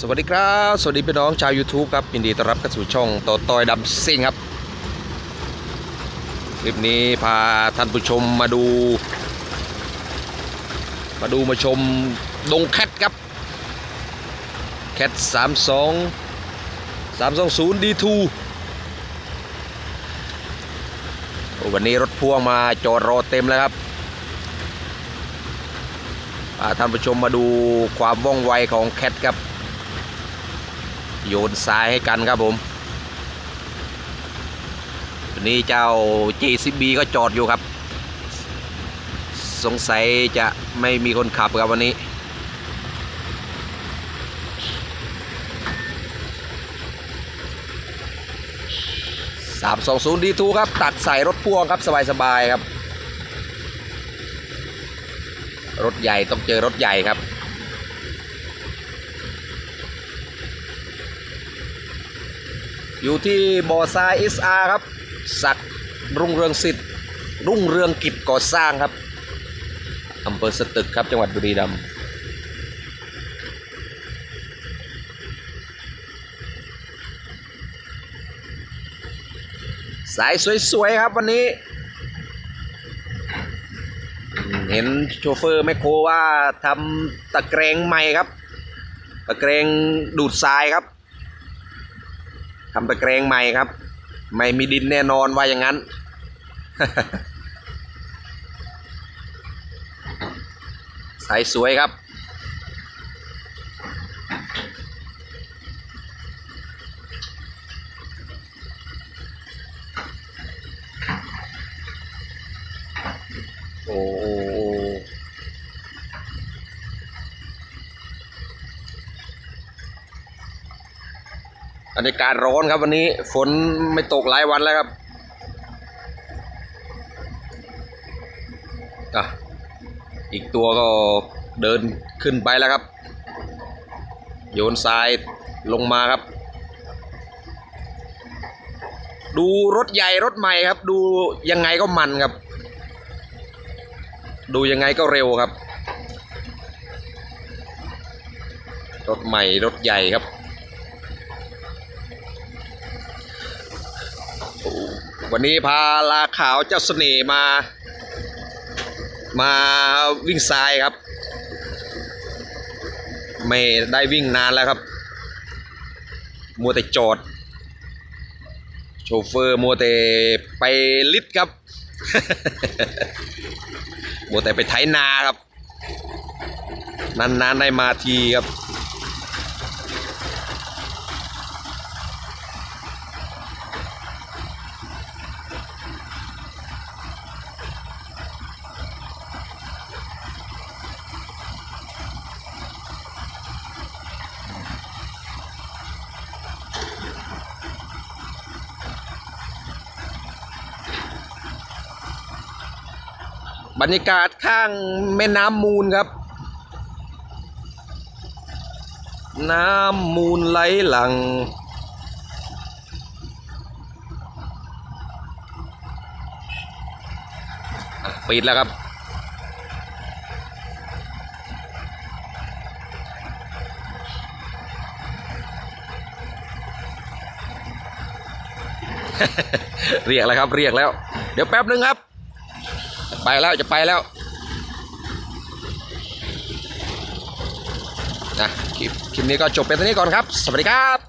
สวัสดีครับ สวัสดีพี่น้องชาว YouTube ครับยินดีต้อนรับเข้าสู่ช่องต่อตอยดำซิ่งครับ คลิปนี้พาท่านผู้ชมมาดู มาดูมาชมดงแคทครับ แคท32 320 D2 โอวันนี้รถพ่วงมาจอดรอเต็มแล้วครับพาท่านผู้ชมมาดูความว่องไวของแคทครับ โยนซ้ายให้กันครับผมวันนี้เจ้า JCB ก็จอดอยู่ครับ สงสัยจะไม่มีคนขับครับวันนี้สามสองศูนย์ดีทูครับ ตักใส่รถพ่วงครับ สบายๆครับ รถใหญ่ต้องเจอรถใหญ่ครับ อยู่ที่บ่อทราย SR ครับศักรุ่งเรืองสิทธิ์รุ่งเรืองกิจก่อสร้างครับอำเภอสตึกครับจังหวัดบุรีรัมย์สายสวยๆครับวันนี้ เห็นโชเฟอร์แมคโครว่าทำตะแกรงใหม่ครับ ตะแกรงดูดทรายครับ ทำตะแกรงใหม่ครับ ไม่มีดินแน่นอนว่าอย่างนั้น สายสวยครับ โอ้ บรรยากาศร้อนครับวันนี้ ฝนไม่ตกหลายวันแล้วครับอะอีกตัวก็เดินขึ้นไปแล้วครับ โยนทรายลงมาครับ ดูรถใหญ่รถใหม่ครับ ดูยังไงก็มันครับ ดูยังไงก็เร็วครับ รถใหม่รถใหญ่ครับ วันนี้พาลาขาวเจ้าเสน่ห์มา มาวิ่งทรายครับ ไม่ได้วิ่งนานแล้วครับ มัวแต่จอด โชเฟอร์มัวแต่ไปลิฟต์ครับ มัวแต่ไปไถนาครับ นานๆได้มาทีครับ บรรยากาศข้างแม่น้ำมูลครับ น้ำมูลไหลหลัง ปิดแล้วครับเรียกแล้วครับเรียกแล้ว เดี๋ยวแป๊บนึงครับ ไปแล้วจะไปแล้วนะคลิปคลิปนี้ก็จบเป็นเท่านี้ก่อนครับ สวัสดีครับ